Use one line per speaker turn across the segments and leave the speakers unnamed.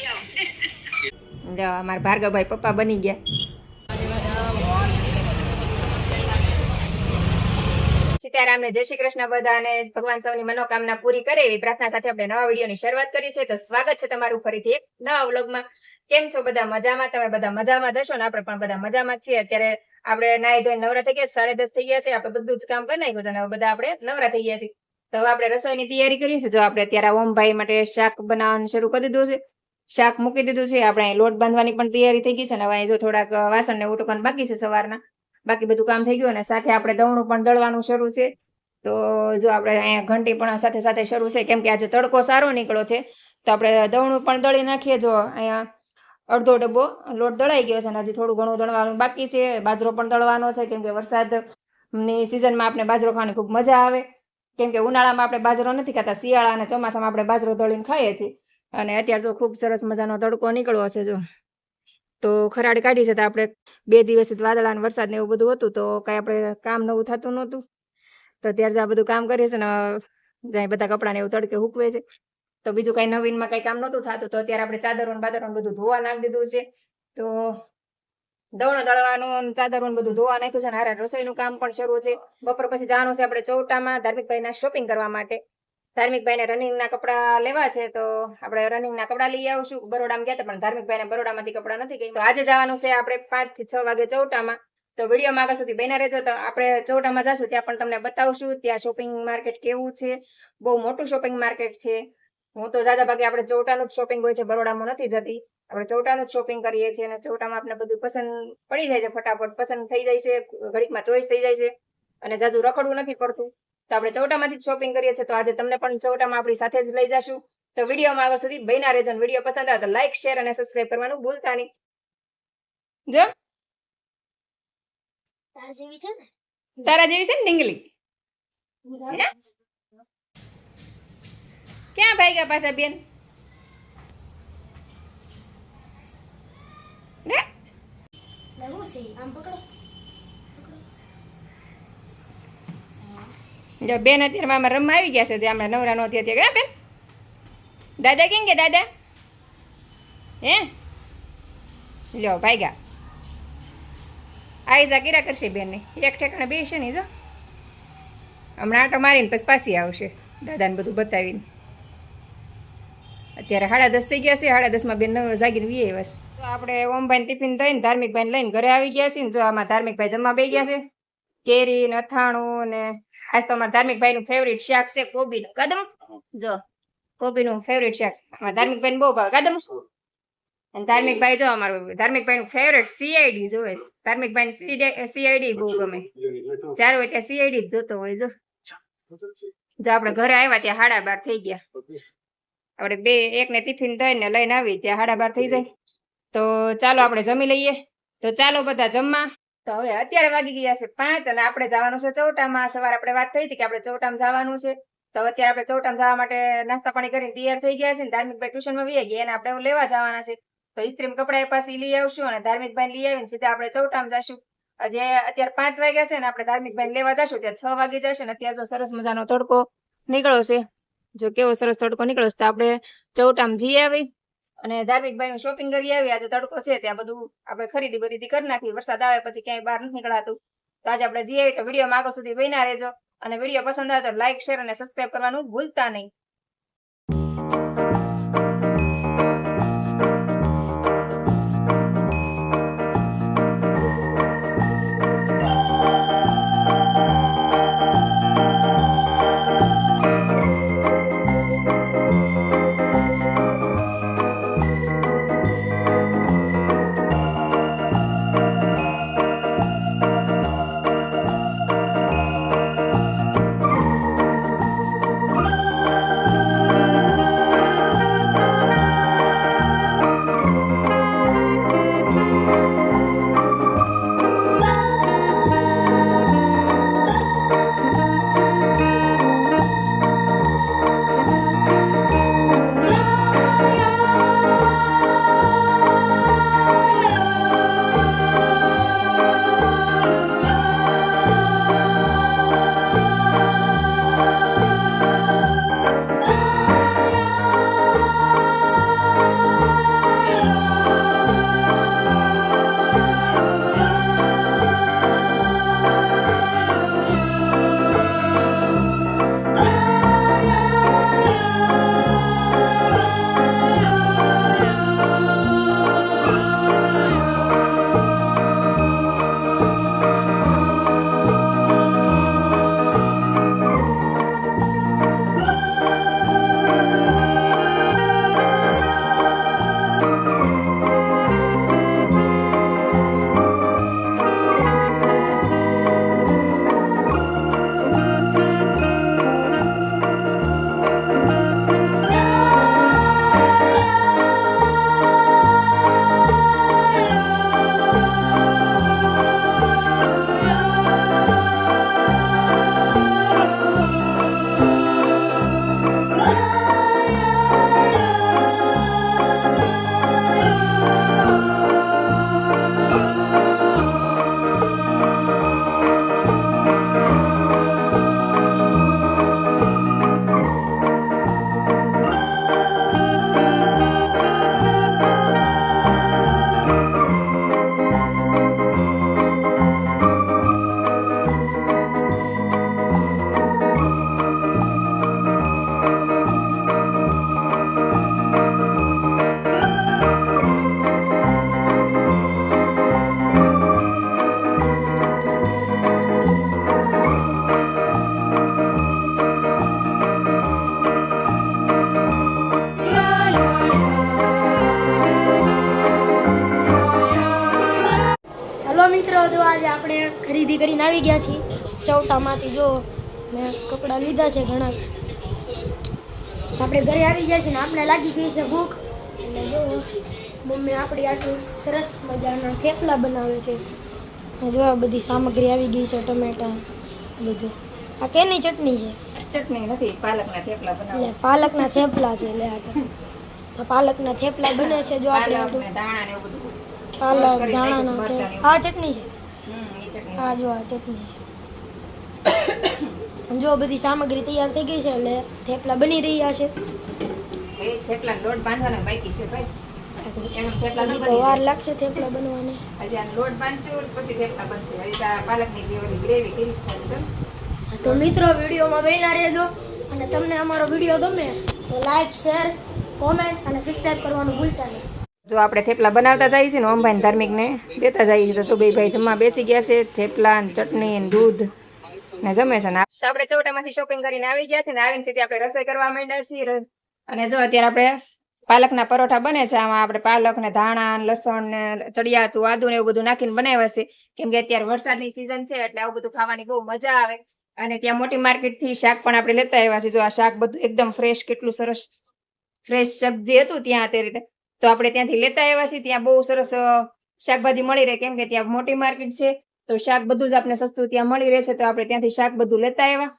જો, અમારા ભાર્ગવભાઈ પપ્પા બની ગયા. સીતારામને જય શ્રી કૃષ્ણ બધાને. ભગવાન સૌની મનોકામના પૂરી કરે એવી પ્રાર્થના સાથે આપણે નવા વિડીયોની શરૂઆત કરી છે. તો સ્વાગત છે તમારું ફરીથી એક નવા વ્લોગમાં. કેમ છો બધા મજામાં? તમે બધા મજામાં જશો ને? આપણે પણ બધા મજામાં છીએ. અત્યારે આપણે નાઈ ધોઈ નવરા થઈ ગયા, સાડે દસ થઈ ગયા છે. આપણે બધું જ કામ કરી નાખ્યું છે બધા આપણે નવરા થઈ ગયા છીએ. તો હવે આપણે રસોઈની તૈયારી છીએ. જો આપણે અત્યારે ઓમભાઈ માટે શાક બનાવવાનું શરૂ કરી દીધું છે. શાક મૂકી દીધું છે. આપણે લોટ બાંધવાની પણ તૈયારી થઈ ગઈ છે અને હવે જો થોડાક વાસણ ને ઉટકન બાકી છે સવારના. બાકી બધું કામ થઈ ગયું અને સાથે આપણે દવણું પણ દળવાનું શરૂ છે. તો જો આપણે અહીંયા ઘંટી પણ સાથે સાથે શરૂ છે. કેમ કે આજે તડકો સારો નીકળ્યો છે. તો આપણે દવણું પણ દળી નાખીએ. જો અહીંયા અડધો ડબ્બો લોટ દળાઈ ગયો છે અને હજી થોડું ઘણું દળવાનું બાકી છે. બાજરો પણ દળવાનો છે. કેમ કે વરસાદની સિઝનમાં આપણે બાજરો ખાવાની ખૂબ મજા આવે. કેમ કે ઉનાળામાં આપણે બાજરો નથી ખાતા. શિયાળા અને ચોમાસામાં આપણે બાજરો દળીને ખાઈએ છીએ. અને અત્યારે તો ખૂબ સરસ મજાનો તડકો નીકળ્યો છે જો. તો ખરાડ કાઢી છે તો આપણે બે દિવસ વાદળા અને વરસાદ ને એવું બધું હતું તો કાંઈ આપણે કામ નવું થતું નહોતું. તો ત્યારે આ બધું કામ કરીએ છે ને, જાય બધા કપડાને એવું તડકે હૂકવે છે. તો બીજું કઈ નવીનમાં કઈ કામ નહોતું થતું તો અત્યારે આપણે ચાદરો ને બાદરો બધું ધોવા નાખી દીધું છે. તો દવણો દળવાનું અને ચાદરો બધું ધોવા નાખ્યું છે ને, હારે રસોઈનું કામ પણ શરૂ છે. બપોર પછી જવાનું છે આપણે ચૌટામાં ધાર્મિકભાઈના શોપિંગ કરવા માટે. ધાર્મિકભાઈને રનિંગના કપડા લેવા છે, તો આપણે રનિંગના કપડા લઈ આવશું. બરોડામાં ગયા હતા, પણ ધાર્મિકભાઈને બરોડામાંથી કપડા નથી ગઈ તો આજે જવાનું છે આપણે પાંચથી છ વાગે ચૌટામાં. તો વિડીયોમાં આગળ સુધી બન્યા રહેજો. તો આપણે ચૌટામાં જશું, ત્યાં પણ તમને બતાવશું. ત્યાં શોપિંગ માર્કેટ કેવું છે? બહુ મોટું શોપિંગ માર્કેટ છે. હું તો જાજા ભાગે આપણે ચૌટાનું જ શોપિંગ હોય છે, બરોડામાં નથી જતી. આપણે ચૌટાનું જ શોપિંગ કરીએ છીએ અને ચૌટામાં આપણે બધું પસંદ પડી જાય છે, ફટાફટ પસંદ થઈ જાય છે, ઘડીકમાં ચોઈસ થઈ જાય છે અને જાજુ રખડવું નથી પડતું. તો આપણે ચૌટામાંથી જ શોપિંગ કરીએ છીએ. તો આજે તમને પણ ચૌટામાં આપણી સાથે જ લઈ જશું. તો વિડીયોમાં આગળ સુધી બહેના રહેજો વીડિયો પસંદ આવે તો લાઈક શેર અને સબસ્ક્રાઇબ કરવાનું ભૂલતા નહીં. જો.
તાર જેવી છે ને?
તારા જેવી છે ને ડીંગલી ક્યાં ભાઈ ગયા પાછા બેન? લે
હું છે? આમ પકડો.
જો બેન અત્યારે મામા રમવા આવી ગયા છે, જે હમણાં નવરા નહોતી અત્યારે હા બેન. દાદા કેમ કે દાદા? હે? લ્યો આવી આઈઝા કીરા કરશે બેનને. એક ઠેકાણે બેસે ને જો હમણાં આટો મારીને પછી પાછી આવશે, દાદાને બધું બતાવીને. અત્યારે સાડા દસ થઈ ગયા છે, સાડા દસમાં બેન જાગીને વીએ બસ તો આપણે ઓમભાઈ ટિફિન થઈને ધાર્મિકભાઈને લઈને ઘરે આવી ગયા છીએ ને જો આમાં ધાર્મિકભાઈ જમવા બે ગયા છે. કેરી ને અથાણું ને આજ તો અમારા ધાર્મિક ભાઈ નું ફેવરિટ શાક છે કોબી નું કદમ જો કોબી નું ફેવરિટ શાક. અમારા ધાર્મિક ભાઈ બહુ ભાવે. કદમ? અને ધાર્મિકભાઈ જો અમારું ધાર્મિકભાઈ નું ફેવરિટ સીઆઈડી જોવે ધાર્મિક ભાઈ સીઆઈડી બહુ ગમે. જ્યારે હોય ત્યાં સીઆઈડી જ જોતો હોય જો. જો આપણે ઘરે આવ્યા ત્યાં હાડા બાર થઈ ગયા. આપણે બે એક ને ટિફિન દઈને લઈને આવી ત્યાં હાડા બાર થઈ જાય. તો ચાલો આપણે જમી લઈએ. તો ચાલો બધા જમવા. તો હવે અત્યારે વાગી ગયા છે પાંચ અને આપણે જવાનું છે ચૌટામાં. સવારે આપણે વાત થઈ હતી કે આપણે ચૌટામાં જવાનું છે. તો અત્યારે આપણે ચૌટામાં જવા માટે નાસ્તા પાણી કરીને તૈયાર થઈ ગયા છે ને ધાર્મિકભાઈ ટ્યુશનમાં વી ગયા અને આપણે લેવા જવાના છે. તો ઇસ્ત્રીમ કપડા એ પાછી લઈ આવશું અને ધાર્મિકભાઈ લઈ આવીને સીધા આપણે ચૌટામાં જશું. જે અત્યારે પાંચ વાગ્યા છે ને આપણે ધાર્મિકભાઈ લેવા જશું. ત્યાં છ વાગી જશે ને અત્યારે જો સરસ મજાનો તડકો નીકળ્યો છે. જો કેવો સરસ તડકો નીકળ્યો છે તો આપણે ચૌટામાં જઈ આવી. અને ધાર્મિકભાઈ નું શોપિંગ કરી આવી. આજે તડકો છે, ત્યાં બધું આપણે ખરીદી બરીદી કરી નાખી. વરસાદ આવે પછી ક્યાંય બહાર નથી નીકળાતું. તો આજે આપણે જઈએ તો વીડિયો આગળ સુધી બન્યા રહેજો. અને વીડિયો પસંદ આવે તો લાઈક શેર અને સબસ્ક્રાઈબ કરવાનું ભૂલતા નહીં.
આજે આપણે ખરીદી કરીને આવી ગયા છીએ. ચૌટામાંથી જો મેં કપડાં લીધા છે ઘણા. આપણે ઘરે આવી ગયા છીએ ને આપણે લાગી ગઈ છે ભૂખ. અને જો મમ્મી આપણી આટલું સરસ મજાના થેપલા બનાવે છે. જો આ બધી સામગ્રી આવી ગઈ છે ટમેટા બધું. આ કેની ચટણી છે?
ચટણી નથી પાલકના થેપલા બનાવે
પાલકના થેપલા છે લે આ પાલકના થેપલા બને છે જો આપણે
પાલક
ધાણા
ને દાણા ને એવું બધું
પાલક
ને
આ ચટણી છે? આ જો આ ચટણી છે. જો બધી સામગ્રી તૈયાર થઈ ગઈ છે એટલે થેપલા બની રહ્યા છે.
એ થેપલા લોટ બાંધવાનો બાકી છે ભાઈ. થેપલા
તો વાર લાગશે થેપલા બનવાની.
હજી લોટ બાંધશું પછી થેપલા બનશે. હજી તો આ પાલકની ગ્રેવી
મિત્રો વિડીયોમાં બન્યા રહેજો. અને તમને અમારો વીડિયો ગમે તો લાઈક શેર કોમેન્ટ અને સબસ્ક્રાઈબ કરવાનું ભૂલતા નહીં.
જો આપણે થેપલા બનાવતા જઈએ છીએ ને ઓમભાઈ ધાર્મિકને, દેતા જઈએ છીએ, તો બે ભાઈ જમવા બેસી ગયા છે, થેપલા ચટણી દૂધ ને જમે છે ને આપણે ચોટામાંથી શોપિંગ કરીને આવી ગયા છે ને આવીને સીધી આપણે રસોઈ કરવા માંડ્યા છીએ અને જો અત્યારે આપણે પાલકના પરોઠા બને છે, આમાં આપણે પાલક ને ધાણા લસણ ને ચડિયાતું આદુ ને એવું બધું નાખીને બનાવ્યા છે, કેમ કે અત્યારે વરસાદની સિઝન છે એટલે આવું બધું ખાવાની બહુ મજા આવે. અને ત્યાં મોટી માર્કેટથી શાક પણ આપણે લેતા આવ્યા છે, જો આ શાક બધું એકદમ ફ્રેશ કેટલું સરસ ફ્રેશ સબ્જી હતું ત્યાં તે તો આપણે ત્યાંથી લેતા આવ્યા છીએ. ત્યાં બહુ સરસ શાકભાજી મળી રહે. કેમ કે ત્યાં મોટી માર્કેટ છે. તો શાક બધું જ આપણે સસ્તું ત્યાં મળી રહેશે. તો આપણે ત્યાંથી શાક બધું લેતા આવ્યા.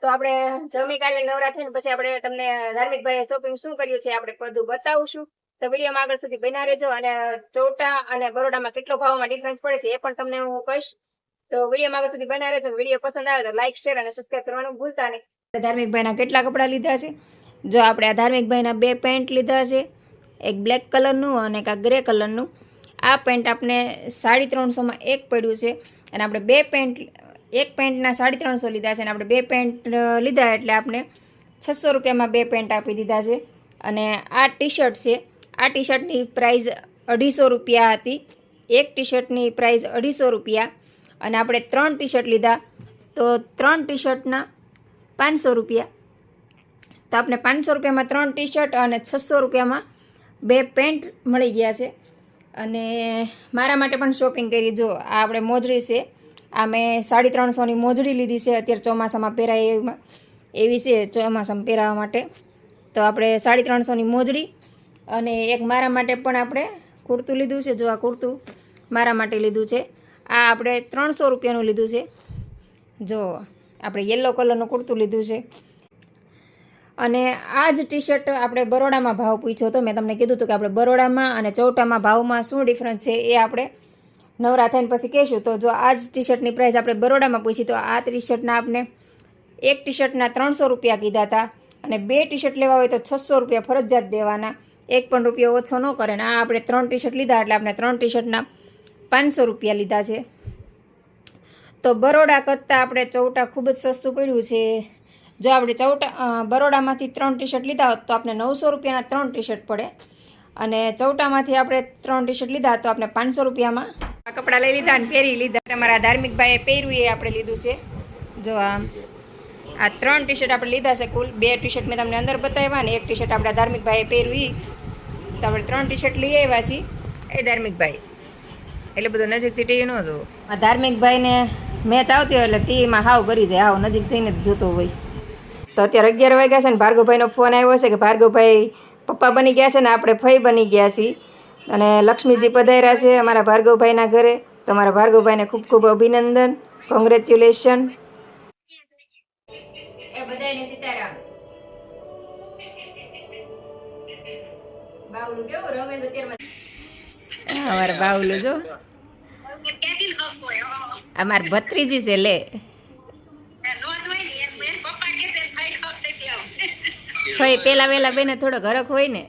તો આપણે જમી કાલે નવરા થઈને પછી આપણે તમને ધાર્મિક ભાઈ શોપિંગ શું કર્યું છે આપણે બધું બતાવશું. તો વિડીયોમાં આગળ સુધી બના રહેજો. અને ચોટા અને બરોડામાં કેટલો ભાવમાં ડિફરન્સ પડે છે એ પણ તમને હું કહીશ. તો વિડીયોમાં આગળ સુધી બના રહેજો. વીડિયો પસંદ આવે તો લાઈક શેર અને સબસ્ક્રાઈબ કરવાનું ભૂલતા નહીં. ધાર્મિક ભાઈના કેટલા કપડાં લીધા છે? જો આપણે આ ધાર્મિક ભાઈના બે પેન્ટ લીધા છે, એક બ્લેક કલરનું અને એક આ ગ્રે કલરનું. આ પેન્ટ આપણે સાડી ત્રણસોમાં એક પડ્યું છે અને આપણે બે પેન્ટ, એક પેન્ટના સાડી ત્રણસો લીધા છે અને આપણે બે પેન્ટ લીધા એટલે આપણે છસો રૂપિયામાં બે પેન્ટ આપી દીધા છે. અને આ ટી શર્ટ છે, આ ટી શર્ટની પ્રાઇઝ અઢીસો રૂપિયા હતી, એક ટી શર્ટની પ્રાઇઝ અઢીસો રૂપિયા અને આપણે ત્રણ ટી શર્ટ લીધા, તો ત્રણ ટી શર્ટના પાંચસો રૂપિયા. તો આપણે પાંચસો રૂપિયામાં ત્રણ ટી શર્ટ અને છસો રૂપિયામાં બે પેન્ટ મળી ગયા છે. અને મારા માટે પણ શોપિંગ કરી. જો આ આપણે મોજડી છે. આ મેં સાડી ત્રણસોની મોજડી લીધી છે. અત્યારે ચોમાસામાં પહેરાય એવી એવી છે ચોમાસામાં પહેરાવા માટે. તો આપણે સાડી ત્રણસોની મોજડી અને એક મારા માટે પણ આપણે કુર્તું લીધું છે. જો આ કુર્તું મારા માટે લીધું છે. આ આપણે ત્રણસો રૂપિયાનું લીધું છે. જો આપણે યલો કલરનું કુર્તું લીધું છે. અને આ જ ટી શર્ટ આપણે બરોડામાં ભાવ પૂછ્યો હતો. મેં તમને કીધું હતું કે આપણે બરોડામાં અને ચૌટામાં ભાવમાં શું ડિફરન્સ છે એ આપણે નવરા થઈને પછી કહેશું. તો જો આ જ ટી શર્ટની પ્રાઇસ આપણે બરોડામાં પૂછી, તો આ ટી શર્ટના આપણે એક ટી શર્ટના ત્રણસો રૂપિયા કીધા હતા અને બે ટી શર્ટ લેવા હોય તો છસો રૂપિયા ફરજિયાત દેવાના. એક પણ રૂપિયો ઓછો ન કરે ને આ આપણે ત્રણ ટી શર્ટ લીધા એટલે આપણે ત્રણ ટી શર્ટના પાંચસો રૂપિયા લીધા છે. તો બરોડા કરતાં આપણે ચૌટા ખૂબ જ સસ્તું પડ્યું છે. જો આપણે ચૌટા બરોડામાંથી ત્રણ ટી શર્ટ લીધા હોત તો આપણે નવસો રૂપિયાના ત્રણ ટી શર્ટ પડે. અને ચૌટામાંથી આપણે ત્રણ ટી શર્ટ લીધા તો આપણે પાંચસો રૂપિયામાં. આ કપડાં લઈ લીધા અને પહેરી લીધા. તમારા ધાર્મિક ભાઈએ પહેર્યું એ આપણે લીધું છે. જો આ આ ત્રણ ટી શર્ટ આપણે લીધા છે કુલ. બે ટી શર્ટ મેં તમને અંદર બતાવ્યા ને એક ટી શર્ટ આપણા ધાર્મિક ભાઈએ પહેર્યું તો આપણે ત્રણ ટી શર્ટ લઈ આવ્યા છીએ. એ ધાર્મિક ભાઈ. એટલે બધું નજીકથી ટીવી ન જોવો. આ ધાર્મિક ભાઈને મેચ આવતી હોય એટલે ટીવીમાં હાવ કરી જાય. હાવ નજીક થઈને જોતો હોય. તો અત્યારે અગિયાર વાગ્યા છે ને ભાર્ગવભાઈનો ફોન આવ્યો છે કે ભાર્ગવભાઈ પપ્પા બની ગયા છે ને આપણે ફઈ બની ગયા છીએ. અને લક્ષ્મીજી પધાર્યા છે અમારા ભાર્ગવભાઈના ઘરે. તો અમારા ભાર્ગવભાઈને ખૂબ ખૂબ અભિનંદન. કોંગ્રેચ્યુલેશન બધાને સીતારામ. બાવલું કેવું રમે છે અત્યારમાં? અમારા બાવલું જો. અમાર ભત્રીજી છે લે. ફઈ પેલા વેલા બેને થોડોક ઘરક હોય ને.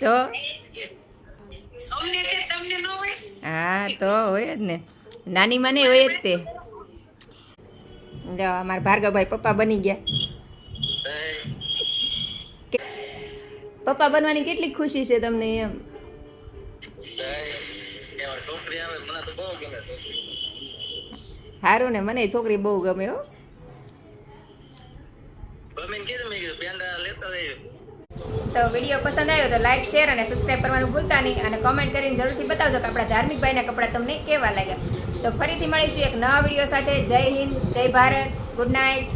તો હા તો હોય જ ને. નાની મને હોય જ તે. જો અમારા ભાર્ગવભાઈ પપ્પા બની ગયા. પપ્પા બનવાની કેટલી ખુશી છે તમને એમ. સારું ને મને છોકરી બહુ ગમે હો. તો વીડિયો પસંદ આવ્યો તો લાઈક શેર અને સબસ્ક્રાઈબ કરવાનું ભૂલતા નહીં અને કોમેન્ટ કરીને જરૂરથી બતાવજો કે આપણા ધાર્મિક ભાઈના કપડાં તમને કેવા લાગ્યા. તો ફરીથી મળીશું એક નવા વીડિયો સાથે. જય હિન્દ, જય ભારત ગુડ નાઇટ